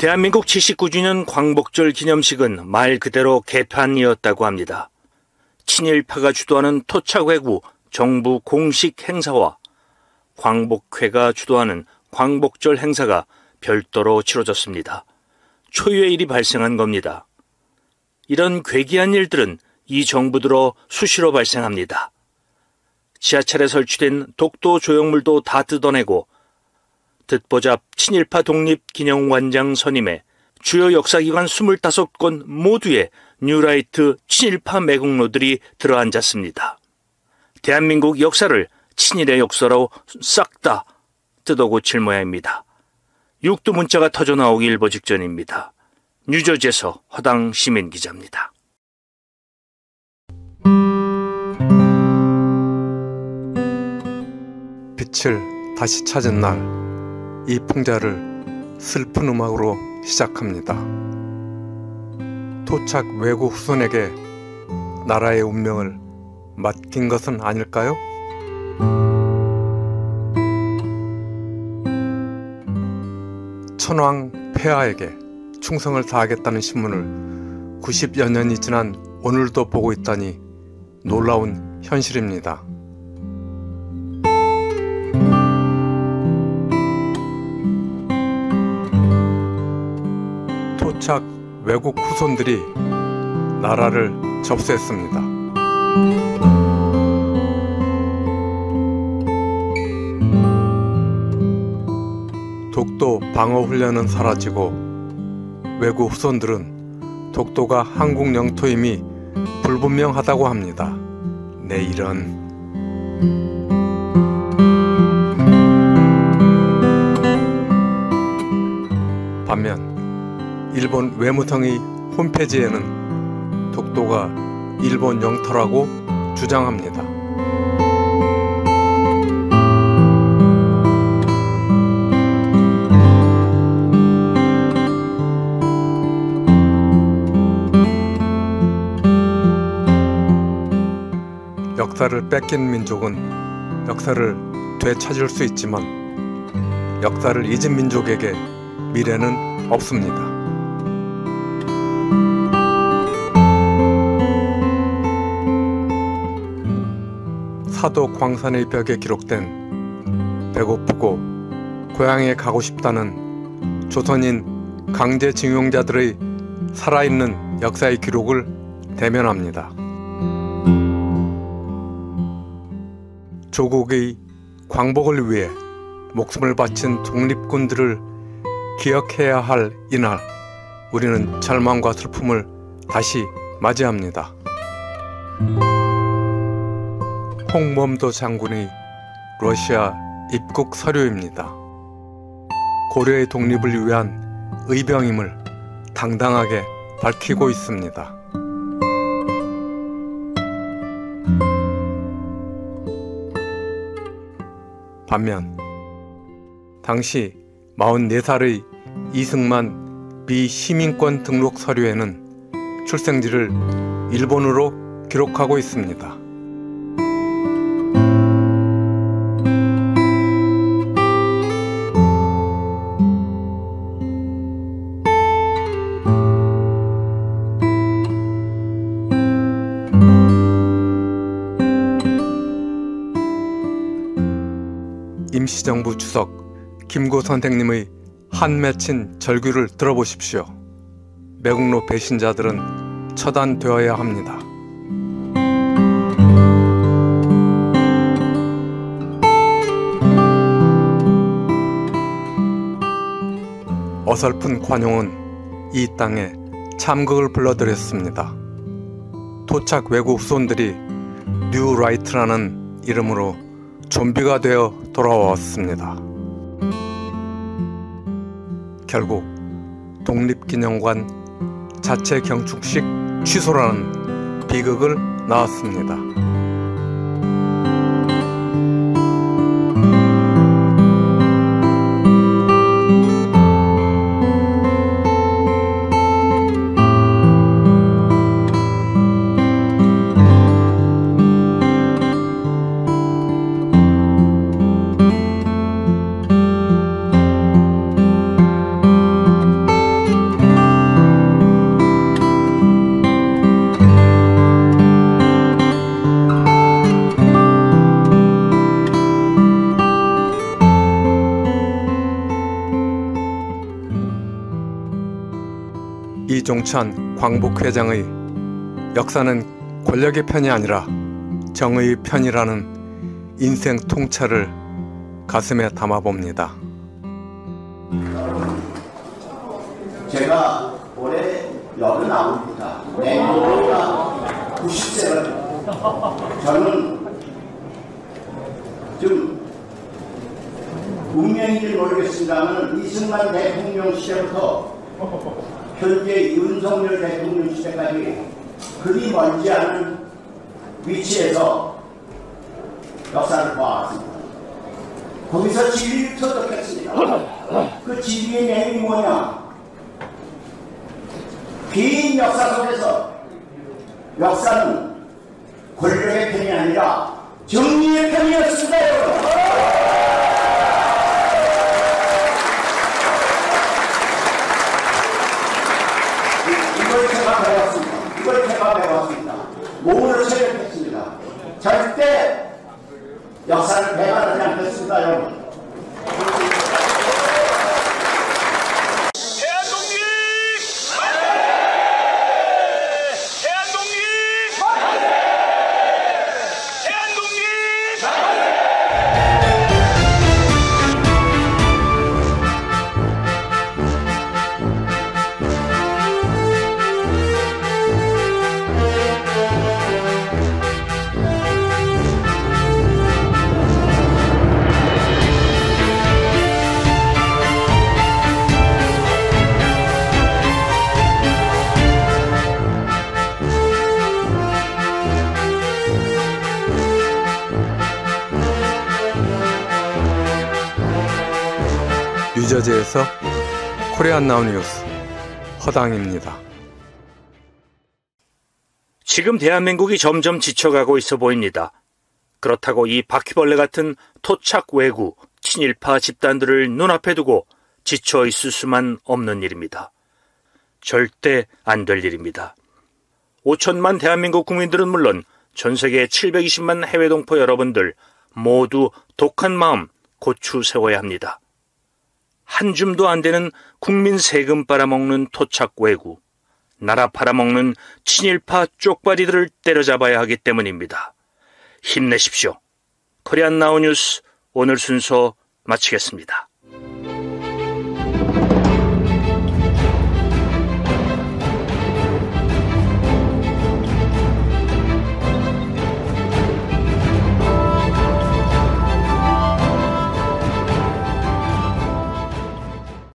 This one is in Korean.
대한민국 79주년 광복절 기념식은 말 그대로 개판이었다고 합니다. 친일파가 주도하는 토착외구 정부 공식 행사와 광복회가 주도하는 광복절 행사가 별도로 치러졌습니다. 초유의 일이 발생한 겁니다. 이런 괴기한 일들은 이 정부 들어 수시로 발생합니다. 지하철에 설치된 독도 조형물도 다 뜯어내고 듣보잡 친일파 독립기념관장 선임에 주요 역사기관 25건 모두에 뉴라이트 친일파 매국노들이 들어앉았습니다. 대한민국 역사를 친일의 역사로 싹 다 뜯어고칠 모양입니다. 육두 문자가 터져 나오기 일보 직전입니다. 뉴저지에서 화당 시민 기자입니다. 빛을 다시 찾은 날 이 풍자를 슬픈 음악으로 시작합니다. 토착 외국 후손에게 나라의 운명을 맡긴 것은 아닐까요? 천황 폐하에게 충성을 다하겠다는 신문을 90여 년이 지난 오늘도 보고 있다니 놀라운 현실입니다. 토착 외국 후손들이 나라를 접수했습니다. 독도 방어 훈련은 사라지고 외국 후손들은 독도가 한국 영토임이 불분명하다고 합니다. 내일은 반면 일본 외무성의 홈페이지에는 독도가 일본 영토라고 주장합니다. 역사를 뺏긴 민족은 역사를 되찾을 수 있지만 역사를 잊은 민족에게 미래는 없습니다. 사도 광산의 벽에 기록된 배고프고 고향에 가고 싶다는 조선인 강제징용자들의 살아있는 역사의 기록을 대면합니다. 조국의 광복을 위해 목숨을 바친 독립군들을 기억해야 할 이날, 우리는 절망과 슬픔을 다시 맞이합니다. 홍범도 장군의 러시아 입국 서류입니다. 고려의 독립을 위한 의병임을 당당하게 밝히고 있습니다. 반면 당시 44살의 이승만 비시민권 등록 서류에는 출생지를 일본으로 기록하고 있습니다. 정부 주석 김구 선생님의 한 맺힌 절규를 들어보십시오. 매국노 배신자들은 처단되어야 합니다. 어설픈 관용은 이 땅에 참극을 불러들였습니다. 토착 외국 후손들이 뉴라이트라는 이름으로 좀비가 되어 돌아왔습니다. 결국 독립기념관 자체 경축식 취소라는 비극을 낳았습니다. 이종찬 광복 회장의 역사는 권력의 편이 아니라 정의의 편이라는 인생 통찰을 가슴에 담아봅니다. 제가 올해 여기 나옵니다. 내년이가 90세거든요. 저는 좀 운명인지 모르겠습니다만 이승만 대통령 시절부터 현재 윤석열 대통령 시대까지 그리 멀지 않은 위치에서 역사를 봐왔습니다. 거기서 진리를 터득했습니다. 그 진리의 내용이 뭐냐? 긴 역사 속에서 역사는 권력의 편이 아니라 정의의 편이었습니다, 여러분. 이걸 제가 배웠습니다. 이걸 제가 배웠습니다. 몸으로 체력했습니다. 절대 역사를 배반하지 않겠습니다, 여러분. 대한독립! 대한독립! 대한독립! 뉴저지에서 코리안 나우 뉴스 허당입니다. 지금 대한민국이 점점 지쳐가고 있어 보입니다. 그렇다고 이 바퀴벌레 같은 토착 외구, 친일파 집단들을 눈앞에 두고 지쳐 있을 수만 없는 일입니다. 절대 안 될 일입니다. 5천만 대한민국 국민들은 물론 전 세계 720만 해외 동포 여러분들 모두 독한 마음 고추 세워야 합니다. 한 줌도 안 되는 국민 세금 빨아먹는 토착 외구, 나라 팔아먹는 친일파 쪽발이들을 때려잡아야 하기 때문입니다. 힘내십시오. 코리안 나우 뉴스 오늘 순서 마치겠습니다.